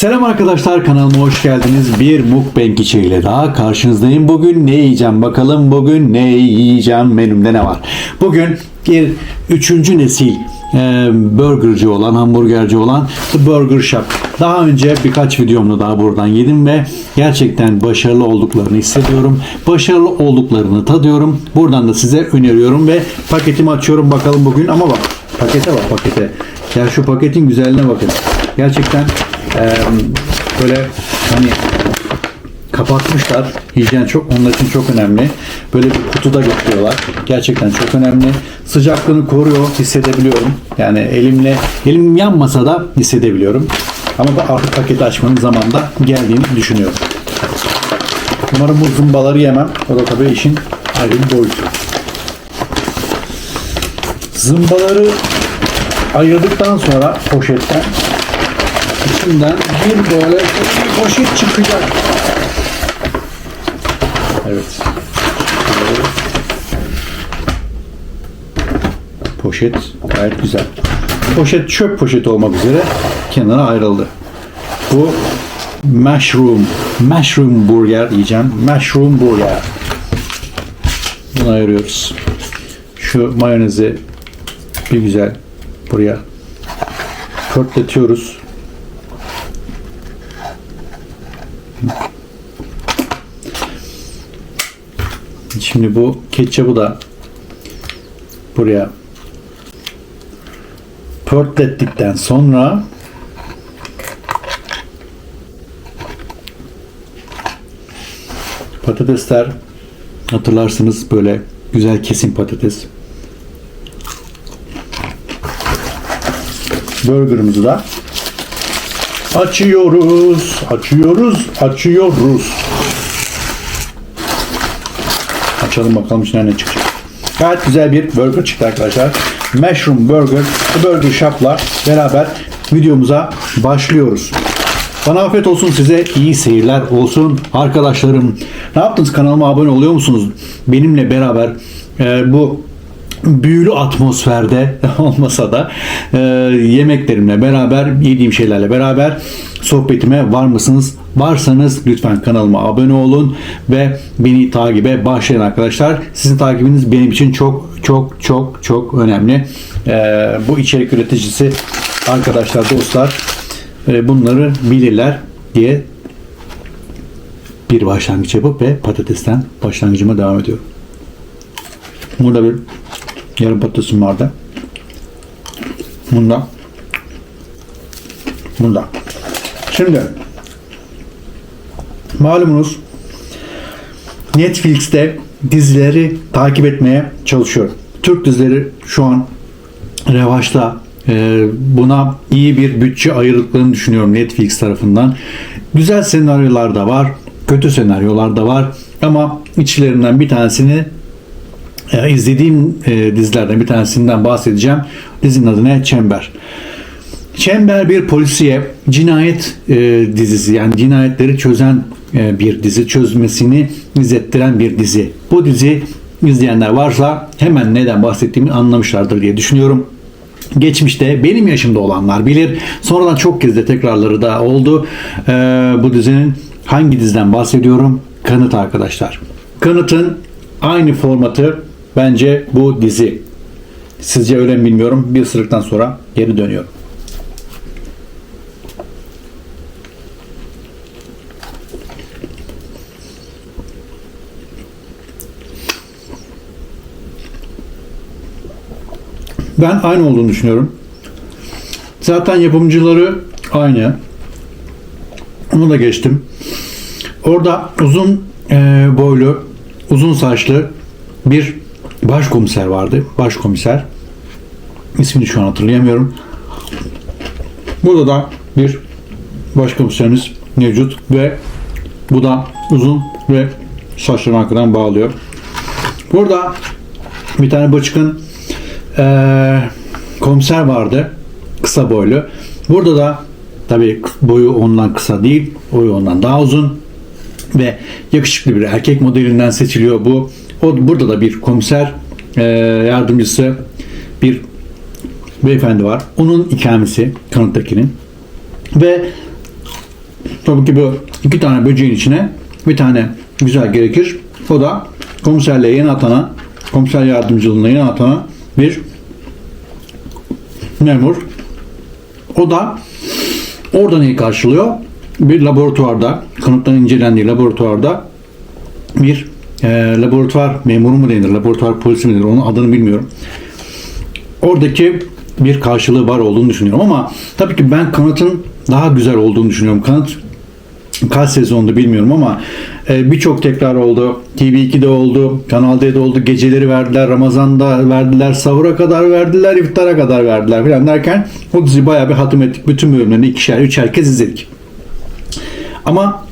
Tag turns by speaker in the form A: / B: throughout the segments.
A: Selam arkadaşlar kanalıma hoş geldiniz. Bir mukbang içeriğiyle daha karşınızdayım. Bugün ne yiyeceğim bakalım bugün ne yiyeceğim menümde ne var. Bugün bir üçüncü nesil e, burgerci olan hamburgerci olan The Burger Shop. Daha önce birkaç videomda daha buradan yedim ve gerçekten başarılı olduklarını hissediyorum. Başarılı olduklarını tadıyorum. Buradan da size öneriyorum ve paketimi açıyorum bakalım bugün ama bak pakete bak pakete. Ya şu paketin güzelliğine bakın. Gerçekten eee, böyle hani kapatmışlar. Hijyen çok onlar için çok önemli. Böyle bir kutuda getiriyorlar. Gerçekten çok önemli. Sıcaklığını koruyor, hissedebiliyorum. Yani elimle elim yanmasa da hissedebiliyorum. Ama da artık paketi açmanın zamanında geldiğini düşünüyorum. Umarım bu zımbaları yemem. O da tabii işin ayrı bir boyutu. Zımbaları ayırdıktan sonra poşetten içinden bir böyle bir poşet çıkacak. Evet. Poşet gayet güzel. Poşet çöp poşeti olmak üzere kenara ayrıldı. Bu mushroom, mushroom burger yiyeceğim. Mushroom burger. Bunu ayırıyoruz. Şu mayonezi bir güzel buraya pörtletiyoruz. Şimdi bu ketçabı da buraya pörtlettikten sonra patatesler hatırlarsınız böyle güzel kesim patates. Burgerımızı da açıyoruz, açıyoruz, açıyoruz. Açalım bakalım içinden ne çıkacak. Gayet güzel bir burger çıktı arkadaşlar. Mushroom Burger, The Burger Shop'la beraber videomuza başlıyoruz. Bana afiyet olsun size iyi seyirler olsun arkadaşlarım. Ne yaptınız kanalıma abone oluyor musunuz? Benimle beraber e, bu büyülü atmosferde olmasa da e, yemeklerimle beraber yediğim şeylerle beraber sohbetime var mısınız? Varsanız lütfen kanalıma abone olun ve beni takibe başlayın arkadaşlar. Sizin takibiniz benim için çok çok çok çok önemli. E, bu içerik üreticisi arkadaşlar dostlar e, bunları bilirler diye bir başlangıç yapıp ve patatesten başlangıcıma devam ediyorum. Burada bir yarım patatesim vardı. Bunda. Bunda. Şimdi malumunuz Netflix'te dizileri takip etmeye çalışıyorum. Türk dizileri şu an revaçta. Ee, buna iyi bir bütçe ayırdıklarını düşünüyorum Netflix tarafından. Güzel senaryolar da var, kötü senaryolar da var ama içlerinden bir tanesini e, izlediğim e, dizilerden bir tanesinden bahsedeceğim. Dizinin adı ne? Çember. Çember bir polisiye cinayet e, dizisi yani cinayetleri çözen e, bir dizi çözmesini izlettiren bir dizi. Bu dizi izleyenler varsa hemen neden bahsettiğimi anlamışlardır diye düşünüyorum. Geçmişte benim yaşımda olanlar bilir. Sonradan çok kez de tekrarları da oldu. E, bu dizinin hangi diziden bahsediyorum? Kanıt arkadaşlar. Kanıt'ın aynı formatı bence bu dizi. Sizce öyle mi bilmiyorum. Bir ısırıktan sonra geri dönüyorum. Ben aynı olduğunu düşünüyorum. Zaten yapımcıları aynı. Onu da geçtim. Orada uzun e, boylu, uzun saçlı bir başkomiser vardı. Başkomiser. İsmini şu an hatırlayamıyorum. Burada da bir başkomiserimiz mevcut ve bu da uzun ve saçlarını arkadan bağlıyor. Burada bir tane bıçkın eee, komiser vardı. Kısa boylu. Burada da tabii boyu ondan kısa değil, boyu ondan daha uzun ve yakışıklı bir erkek modelinden seçiliyor bu. O burada da bir komiser eee, yardımcısı bir beyefendi var. Onun ikamesi kanıttakinin ve tabii ki bu iki tane böceğin içine bir tane güzel gerekir. O da komiserliğe yeni atanan, komiser yardımcılığına yeni atanan bir memur. O da orada neyi karşılıyor? Bir laboratuvarda, kanıtların incelendiği laboratuvarda bir e, laboratuvar memuru mu denir, laboratuvar polisi mi denir, onun adını bilmiyorum. Oradaki bir karşılığı var olduğunu düşünüyorum ama tabii ki ben kanıtın daha güzel olduğunu düşünüyorum. Kanıt kaç sezonda bilmiyorum ama e, birçok tekrar oldu. TV2'de oldu, Kanal D'de oldu. Geceleri verdiler, Ramazan'da verdiler, sahura kadar verdiler, iftara kadar verdiler falan derken o dizi bayağı bir hatim ettik. Bütün bölümlerini ikişer, üçer kez izledik. Ama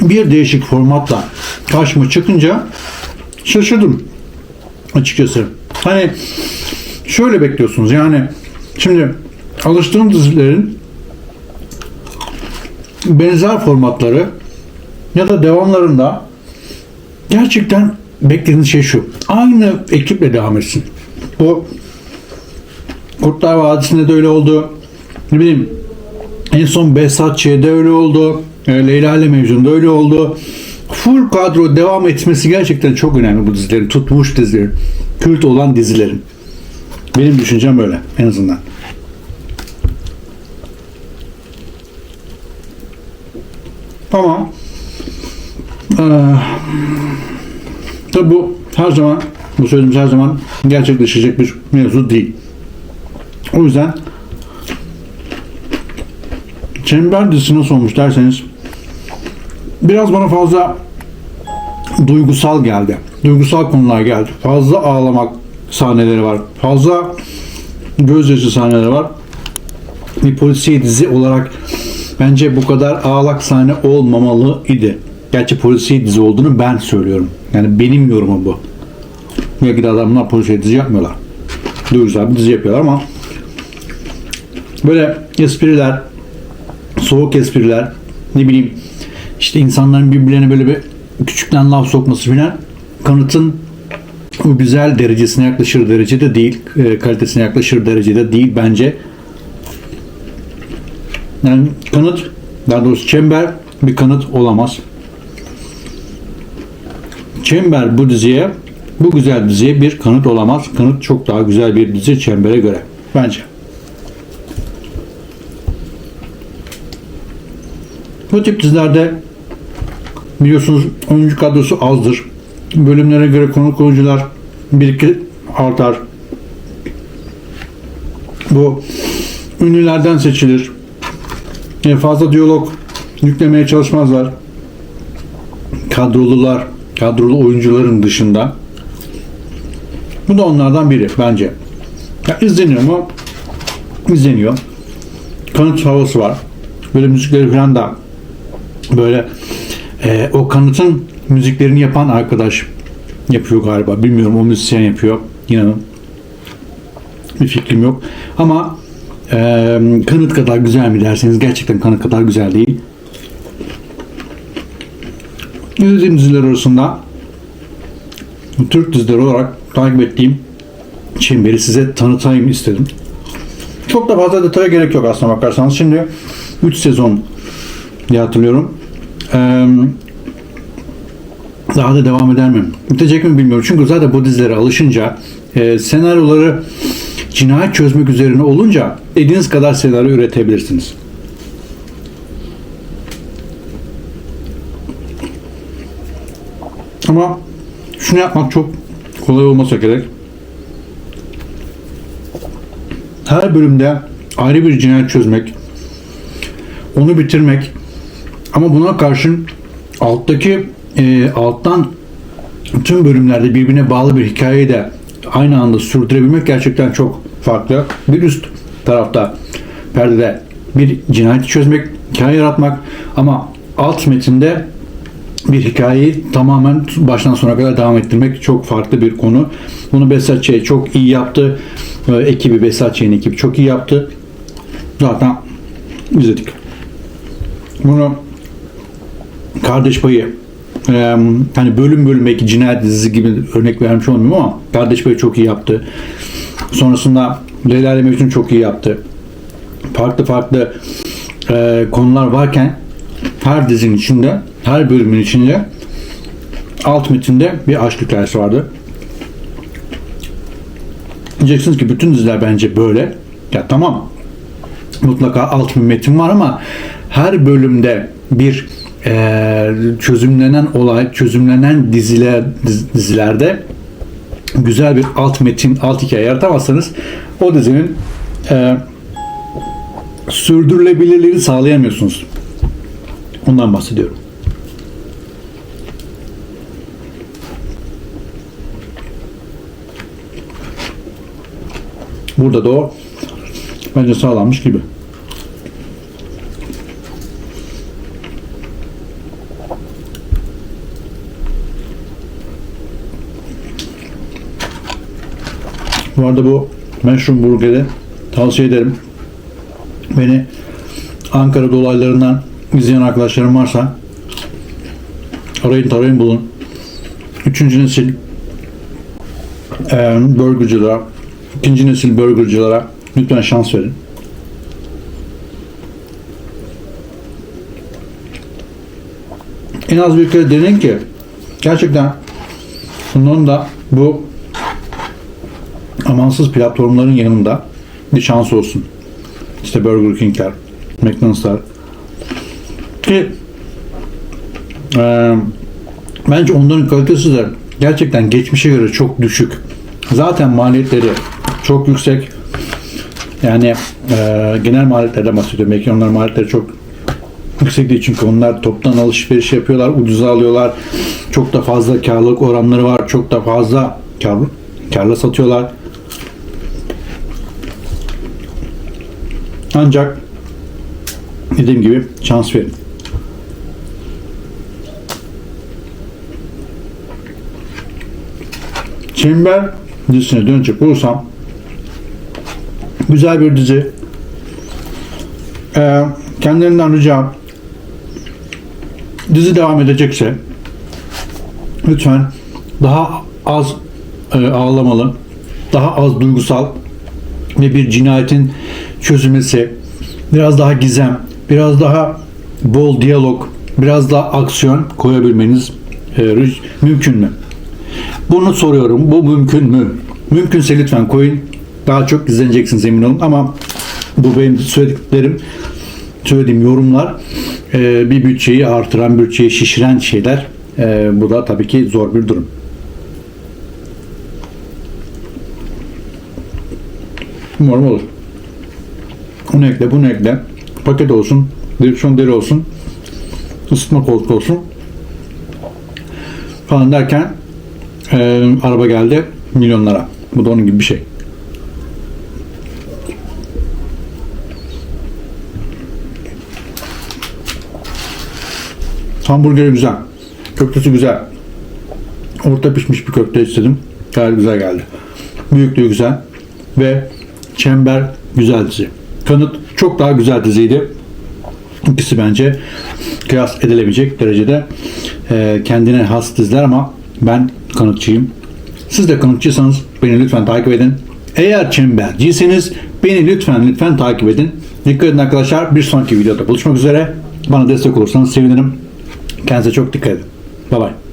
A: bir değişik formatla karşıma çıkınca şaşırdım açıkçası. Hani şöyle bekliyorsunuz yani şimdi alıştığım dizilerin benzer formatları ya da devamlarında gerçekten beklediğiniz şey şu. Aynı ekiple devam etsin. Bu Kurtlar Vadisi'nde de öyle oldu. Ne bileyim en son Behzat Ç'de öyle oldu. E, Leyla ile Mecnun'da öyle oldu. Full kadro devam etmesi gerçekten çok önemli bu dizilerin. Tutmuş dizilerin. Kült olan dizilerin. Benim düşüncem öyle en azından. Tamam. Ee, tabi bu her zaman bu söylediğimiz her zaman gerçekleşecek bir mevzu değil. O yüzden Çember dizisi nasıl olmuş derseniz biraz bana fazla duygusal geldi. Duygusal konular geldi. Fazla ağlamak sahneleri var. Fazla gözyaşı sahneleri var. Bir polisiye dizi olarak bence bu kadar ağlak sahne olmamalı idi. Gerçi polisiye dizi olduğunu ben söylüyorum. Yani benim yorumum bu. Belki de adamlar polisiye dizi yapmıyorlar. Duygusal bir dizi yapıyorlar ama böyle espriler, soğuk espriler, ne bileyim işte insanların birbirlerine böyle bir küçükten laf sokması filan kanıtın o güzel derecesine yaklaşır derecede değil, e, kalitesine yaklaşır derecede değil bence. Yani kanıt, daha doğrusu çember bir kanıt olamaz. Çember bu diziye, bu güzel diziye bir kanıt olamaz. Kanıt çok daha güzel bir dizi Çember'e göre. Bence. Bu tip dizilerde biliyorsunuz oyuncu kadrosu azdır. Bölümlere göre konuk oyuncular bir iki artar. Bu ünlülerden seçilir. E, fazla diyalog yüklemeye çalışmazlar. Kadrolular, kadrolu oyuncuların dışında. Bu da onlardan biri bence. Ya izleniyor mu? İzleniyor. Kanıt havası var. Böyle müzikleri falan da böyle e, o kanıtın müziklerini yapan arkadaş yapıyor galiba. Bilmiyorum o müzisyen yapıyor. İnanın. Bir fikrim yok. Ama e, kanıt kadar güzel mi derseniz gerçekten kanıt kadar güzel değil. İzlediğim diziler arasında Türk dizileri olarak takip ettiğim Çember'i size tanıtayım istedim. Çok da fazla detaya gerek yok aslına bakarsanız. Şimdi 3 sezon diye hatırlıyorum. Daha da devam eder mi? Bitecek mi bilmiyorum. Çünkü zaten bu dizilere alışınca e, senaryoları cinayet çözmek üzerine olunca dediğiniz kadar senaryo üretebilirsiniz. Ama şunu yapmak çok kolay olmasa gerek. Her bölümde ayrı bir cinayet çözmek, onu bitirmek ama buna karşın alttaki e, alttan tüm bölümlerde birbirine bağlı bir hikayeyi de aynı anda sürdürebilmek gerçekten çok farklı. Bir üst tarafta perdede bir cinayeti çözmek, hikaye yaratmak ama alt metinde bir hikayeyi tamamen baştan sona kadar devam ettirmek çok farklı bir konu. Bunu Behzat Ç. çok iyi yaptı. Ee, ekibi Ç'nin ekibi çok iyi yaptı. Zaten izledik. Bunu kardeş payı e, hani bölüm bölüm belki cinayet dizisi gibi örnek vermiş olmuyorum ama Kardeş Bey çok iyi yaptı. Sonrasında Leyla ile Mecnun çok iyi yaptı. Farklı farklı e, konular varken her dizinin içinde, her bölümün içinde alt metinde bir aşk hikayesi vardı. Diyeceksiniz ki bütün diziler bence böyle. Ya tamam mutlaka alt bir metin var ama her bölümde bir eee, çözümlenen olay, çözümlenen diziler diz- dizilerde güzel bir alt metin, alt hikaye yaratamazsanız o dizinin eee sürdürülebilirliğini sağlayamıyorsunuz. Ondan bahsediyorum. Burada da o bence sağlanmış gibi. Bu arada bu Mushroom Burger'i tavsiye ederim. Beni Ankara dolaylarından izleyen arkadaşlarım varsa arayın tarayın bulun. Üçüncü nesil e, burgercılara, ikinci nesil burgercılara lütfen şans verin. En az bir kere deneyin ki gerçekten bunların da bu amansız platformların yanında bir şans olsun. İşte Burger King'ler, McDonald'slar. Ki e, bence onların kalitesi de gerçekten geçmişe göre çok düşük. Zaten maliyetleri çok yüksek. Yani e, genel maliyetlerden bahsediyorum. Belki onların maliyetleri çok yüksek değil çünkü onlar toptan alışveriş yapıyorlar, ucuza alıyorlar. Çok da fazla karlılık oranları var. Çok da fazla kar, karla satıyorlar. Ancak dediğim gibi şans verin. Çember dizisine dönecek olursam güzel bir dizi. Ee, kendilerinden ricam dizi devam edecekse lütfen daha az e, ağlamalı, daha az duygusal ve bir cinayetin çözülmesi, biraz daha gizem, biraz daha bol diyalog, biraz daha aksiyon koyabilmeniz e, mümkün mü? Bunu soruyorum. Bu mümkün mü? Mümkünse lütfen koyun. Daha çok izleneceksiniz emin olun. Ama bu benim söylediklerim, söylediğim yorumlar e, bir bütçeyi artıran, bütçeyi şişiren şeyler. E, bu da tabii ki zor bir durum. Umarım olur. Bunu ekle, bunu ekle. Paket olsun, direksiyon deri olsun, ısıtma koltuğu olsun falan derken e, araba geldi milyonlara. Bu da onun gibi bir şey. Hamburgeri güzel. Köftesi güzel. Orta pişmiş bir köfte istedim. Gayet güzel geldi. Büyüklüğü güzel. Ve Çember güzel dizi. Kanıt çok daha güzel diziydi. İkisi bence kıyas edilebilecek derecede e, kendine has diziler ama ben kanıtçıyım. Siz de kanıtçıysanız beni lütfen takip edin. Eğer çemberciyseniz beni lütfen lütfen takip edin. Dikkat edin arkadaşlar. Bir sonraki videoda buluşmak üzere. Bana destek olursanız sevinirim. Kendinize çok dikkat edin. Bye bye.